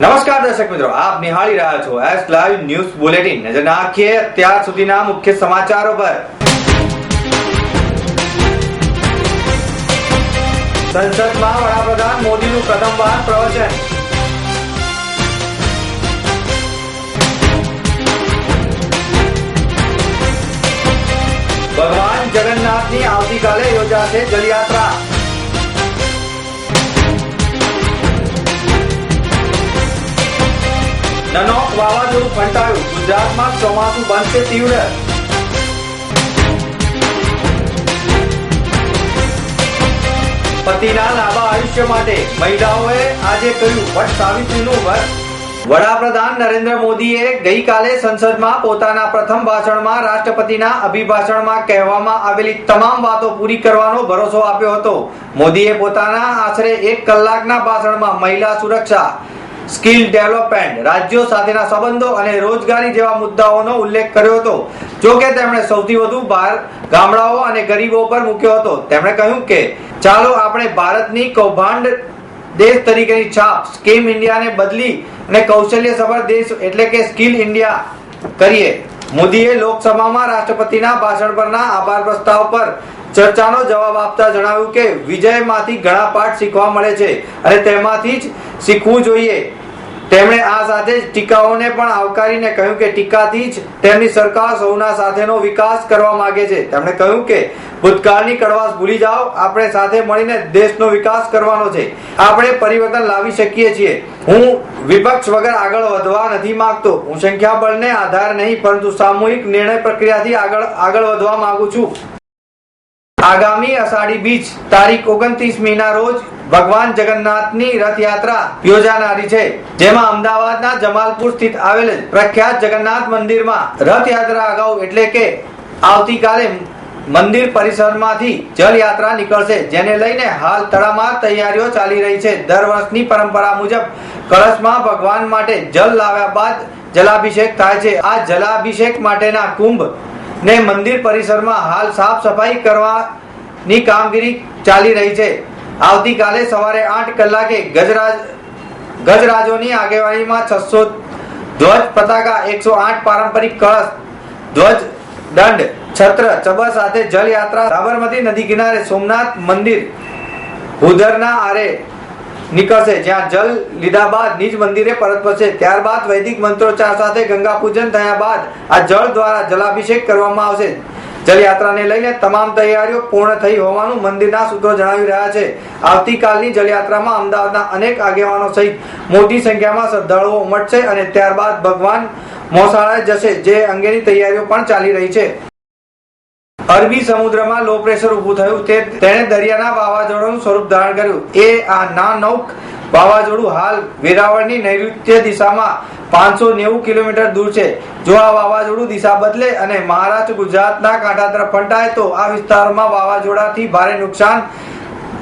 દર્શક મિત્રો, આપ નિહાળી રહ્યા છો એસ લાઈવ ન્યૂઝ બુલેટિન નજર નાખીએ અત્યાર સુધીના મુખ્ય સમાચારો પર. સંસદમાં વડાપ્રધાન મોદીનું પ્રથમવાર પ્રવચન. ભગવાન જગન્નાથની આવતીકાલે યોજાશે જલયાત્રા. નનોક વાવાઝોડું ફંટાયું. ગુજરાતમાં ચોમાસું બનશે તીવ્ર? પતિના લાંબા આયુષ્ય માટે મહિલાઓએ આજે કહ્યું, વટ સાવિત્રીનું વ્રત વડાપ્રધાન નરેન્દ્ર મોદીએ ગઈકાલે સંસદમાં પોતાના પ્રથમ ભાષણમાં રાષ્ટ્રપતિના અભિભાષણમાં કહેવામાં આવેલી તમામ વાતો પૂરી કરવાનો ભરોસો આપ્યો હતો. મોદીએ પોતાના આશરે એક કલાકના ભાષણમાં મહિલા સુરક્ષા સ્કિલ ડેવલપમેન્ટ, રાજ્યો સાથેના સંબંધો અને રોજગારી જેવા મુદ્દાઓનો ઉલ્લેખ કર્યો હતો. જો કે તેમણે સૌથી વધુ ભાર ગામડાઓ અને ગરીબો પર મૂક્યો હતો. તેમણે કહ્યું કે, ચાલો આપણે ભારતની કૌભાંડ દેશ તરીકેની છાપ, સ્કીમ ઇન્ડિયાને બદલી અને કૌશલ્ય સભર દેશ એટલે કે સ્કિલ ઇન્ડિયા કરીએ. મોદીએ લોકસભામાં રાષ્ટ્રપતિના ભાષણ પરના આભાર પ્રસ્તાવ પર ચર્ચાનો જવાબ આપતા જણાવ્યું કે વિજયમાંથી ઘણા પાઠ શીખવા મળે છે અને તેમાંથી જ શીખવું જોઈએ. તેમણે આ સાથે જ ટીકાઓને પણ આવકારીને કહ્યું કે ટીકાથી જ તેમની સરકાર સૌના સાથેનો વિકાસ કરવા માંગે છે. તેમણે કહ્યું કે ભૂતકાળની કડવાશ ભૂલી જાઓ, આપણે સાથે મળીને દેશનો વિકાસ કરવાનો છે. આપણે પરિવર્તન લાવી શકીએ છીએ. હું વિપક્ષ વગર આગળ વધવા નથી માંગતો. હું સંખ્યાબળને આધાર નહીં, પરંતુ સામૂહિક નિર્ણય પ્રક્રિયાથી આગળ આગળ વધવા માંગુ છું. આગામી અષાઢી બીજ તારીખ ઓગણત્રીસ મીના રોજ ભગવાન જગન્નાથની રથયાત્રા યોજાનારી છે. જેમાં અમદાવાદના જમાલપુર સ્થિત આવેલ પ્રખ્યાત જગન્નાથ મંદિરમાં રથયાત્રા અગાઉ એટલે કે આવતીકાલે મંદિર પરિસરમાંથી જલયાત્રા નીકળશે, જેને લઈને હાલ તડામાર તૈયારીઓ ચાલી રહી છે. દર વર્ષની પરંપરા મુજબ કળશમાં ભગવાન માટે જલ લાવ્યા બાદ જલાભિષેક થાય છે. આ જલાભિષેક માટેના કુંભ ને મંદિર પરિસરમાં હાલ સાફ સફાઈ કરવાની કામગીરી ચાલી રહી છે. આવતીકાલે સવારે આઠ કલાકે ગજરાજ ગજરાજોની આગેવાનીમાં છસો ધ્વજ પતાકા, એકસો આઠ પારંપરિક કળશ, ધ્વજ દંડ, છત્ર, ચબર સાથે જલયાત્રા, સાબરમતી નદી કિનારે સોમનાથ મંદિર, ઉધરના આરે નીકળશે. જ્યાં જલ લીધા બાદ નિજ મંદિરે પરત ફરશે. ત્યારબાદ વૈદિક મંત્રોચ્ચાર સાથે ગંગા પૂજન થયા બાદ આ જળ દ્વારા જલાભિષેક કરવામાં આવશે. જલયાત્રાને લઈને તમામ તૈયારીઓ પૂર્ણ થઈ હોવાનું મંદિરના સૂત્રો જણાવી રહ્યા છે. આવતીકાલની જલયાત્રામાં અમદાવાદના અનેક આગેવાનો સહિત મોટી સંખ્યામાં શ્રદ્ધાળુઓ ઉમટશે અને ત્યારબાદ ભગવાન મોસાળાએ જશે, જે અંગેની તૈયારીઓ પણ ચાલી રહી છે. અરબી સમુદ્રમાં લો પ્રેશર ઊભું થયું. તે તેણે દરિયાના વાવાઝોડાનું સ્વરૂપ ધારણ કર્યું. એ આ ના નૌક વાવાઝોડું હાલ વેરાવળની નૈઋત્ય દિશામાં પાંચસો નેવું કિલોમીટર દૂર છે. જો આ વાવાઝોડું દિશા બદલે અને મહારાષ્ટ્ર ગુજરાતના કાંઠા તરફ ફંટાય, તો આ વિસ્તારમાં વાવાઝોડાથી ભારે નુકસાન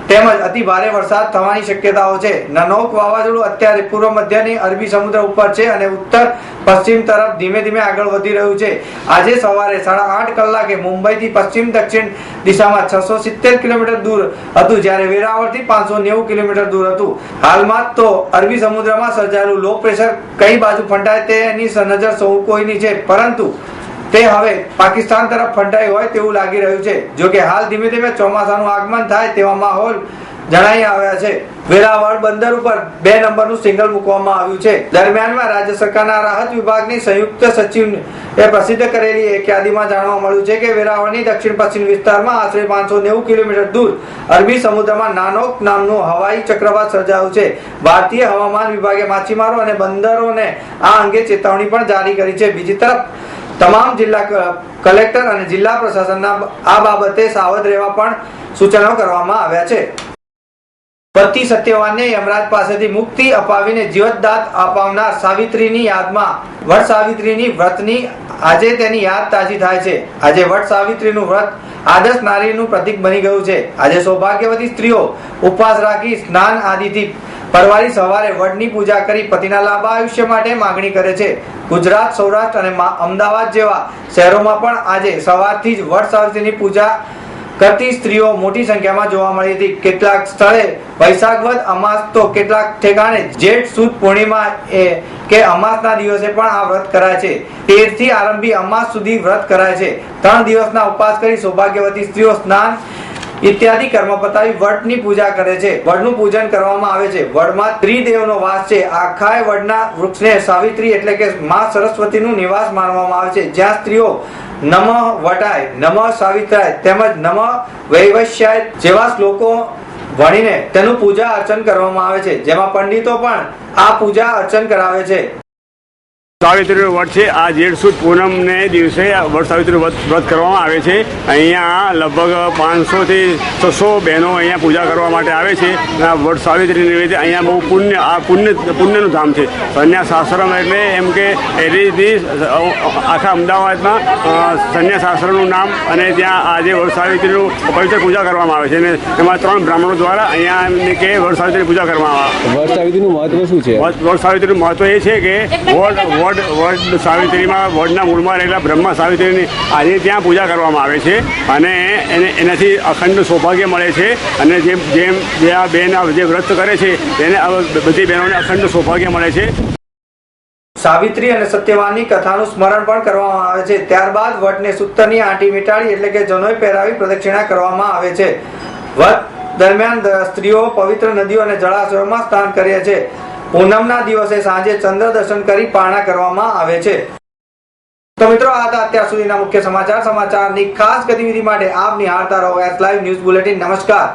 તેમજ અતિ ભારે વરસાદ થવાની શક્યતાઓ છે. નનોક વાવાઝોડું અત્યારે પૂર્વ મધ્યની અરબી સમુદ્ર ઉપર છે અને ઉત્તર પશ્ચિમ તરફ ધીમે ધીમે આગળ વધી રહ્યું છે. આજે સવારે સાડા આઠ કલાકે મુંબઈથી પશ્ચિમ દક્ષિણ દિશામાં છસો સિત્તેર કિલોમીટર દૂર હતું, જ્યારે વેરાવળથી પાંચસો નેવું કિલોમીટર દૂર હતું. હાલમાં તો અરબી સમુદ્રમાં સર્જાયેલું લો પ્રેશર કઈ બાજુ ફંટાય તેની નજર સૌ કોઈની છે. પરંતુ તે હવે પાકિસ્તાન તરફ ફંટાઈ હોય તેવું લાગી રહ્યું છે. જો કે હાલ ધીમે ધીમે ચોમાસાનું આગમન થાય તેવા માહોલ જણાઈ આવ્યા છે. વેરાવળ બંદર ઉપર બે નંબરનું સિંગલ મૂકવામાં આવ્યું છે. દરમિયાનમાં રાજ્ય સરકારના રાહત વિભાગની સંયુક્ત સચિવ એ પ્રસિદ્ધ કરેલી એક યાદીમાં જાણવા મળ્યું છે કે વેરાવળની દક્ષિણ પશ્ચિમ વિસ્તારમાં આશરે પાંચસો નેવું કિલોમીટર દૂર અરબી સમુદ્રમાં નાનોક નામનું હવાઈ ચક્રવાત સર્જાયું છે. ભારતીય હવામાન વિભાગે માછીમારો અને બંદરોને આ અંગે ચેતવણી પણ જારી કરી છે. બીજી તરફ તમામ જિલ્લા કલેક્ટર અને જિલ્લા પ્રશાસનના આ બાબતે સાવધ રહેવા પણ સૂચનો કરવામાં આવ્યા છે. પતિ સત્યવાનને યમરાજ પાસેથી મુક્તિ અપાવીને જીવતદાત અપાવનાર સાવિત્રીની યાદમાં વટ સાવિત્રીની વ્રતની આજે તેની યાદ તાજી થાય છે. આજે વટ સાવિત્રીનું વ્રત આદર્શ નારીનું પ્રતીક બની ગયું છે. આજે સૌભાગ્યવતી સ્ત્રીઓ ઉપવાસ રાખી સ્નાન આદિથી પરવારી સવારે વડની પૂજા કરી પતિના લાંબા આયુષ્ય માટે માંગણી કરે છે. ગુજરાત, સૌરાષ્ટ્ર અને અમદાવાદ જેવા શહેરોમાં પણ આજે સવારથી જ વટ સાવિત્રીની પૂજા કરતી સ્ત્રીઓ મોટી સંખ્યામાં જોવા મળી હતી. કેટલાક સ્થળે વૈશાખ વદ અમાસ તો કેટલાક ઠેકાણે જેઠ, સુદ, પૂર્ણિમા એ કે અમાસના દિવસે પણ આ વ્રત કરાય છે. તેરથી આરંભી અમાસ સુધી વ્રત કરાય છે. ત્રણ દિવસના ઉપવાસ કરી સૌભાગ્યવતી સ્ત્રીઓ સ્નાન ઇત્યાદિ કર્મ પતાવી વડની પૂજા કરે છે. વડનું પૂજન કરવામાં આવે છે. વડમાં ત્રિદેવનો વાસ છે. આખાય વડના વૃક્ષને સાવિત્રી એટલે કે માં સરસ્વતીનું નિવાસ માનવામાં આવે છે. જ્યાં સ્ત્રીઓ નમઃ વટાય, નમઃ સાવિત્રાય તેમજ નમ વૈવશ્યાય જેવા શ્લોકો વણીને તેનું પૂજા અર્ચન કરવામાં આવે છે. જેમાં પંડિતો પણ આ પૂજા અર્ચન કરાવે છે. સાવિત્રી વ્રત છે. આ જેઠ સુદ પૂનમને દિવસે વર્ષ વટ સાવિત્રી વ્રત કરવામાં આવે છે. અહીંયા લગભગ પાંચસોથી છસો બહેનો અહીંયા પૂજા કરવા માટે આવે છે. અને આ વટ સાવિત્રી નિમિત્તે અહીંયા બહુ પુણ્ય આ પુણ્ય પુણ્યનું ધામ છે. સંન્યાસ આશ્રમ એટલે એમ કે એ રીતની આખા અમદાવાદમાં સંન્યાસ આશ્રમનું નામ અને ત્યાં આજે વર્ષ સાવિત્રીનું પવિત્ર પૂજા કરવામાં આવે છે. અને એમાં ત્રણ બ્રાહ્મણો દ્વારા અહીંયા એમને કે વર્ષ સાવિત્રી પૂજા કરવામાં આવે. વર્ષ સાવિત્રીનું મહત્વ શું છે? વર્ષ વડ સાવિત્રીનું મહત્વ એ છે કે વડ વડ વડ સાવિત્રીમાં વડના મૂળમાં રહેલા બ્રહ્મા સાવિત્રીની આજે ત્યાં પૂજા કરવામાં આવે છે અને એને, એનાથી અખંડ સૌભાગ્ય મળે છે અને જેમ જેમ જે આ બેન જે વ્રત કરે છે, તેને બધી બહેનોને અખંડ સૌભાગ્ય મળે છે. સાવિત્રી અને સત્યવાનની કથાનું સ્મરણ પણ કરવામાં આવે છે. ત્યારબાદ વટને સૂતરની આંટી મીટાડી એટલે કે જનોઈ પહેરાવી પ્રદક્ષિણા કરવામાં આવે છે. વટ દરમિયાન સ્ત્રીઓ પવિત્ર નદીઓ અને જળાશયોમાં સ્નાન કરે છે. પૂનમના દિવસે સાંજે ચંદ્ર દર્શન કરી પારણા કરવામાં આવે છે. તો મિત્રો, આ હતા અત્યાર સુધીના મુખ્ય સમાચાર. સમાચારની ખાસ ગતિવિધિ માટે આપ નિહાળતા રહો. એસ લાઈવ ન્યૂઝ બુલેટિન નમસ્કાર.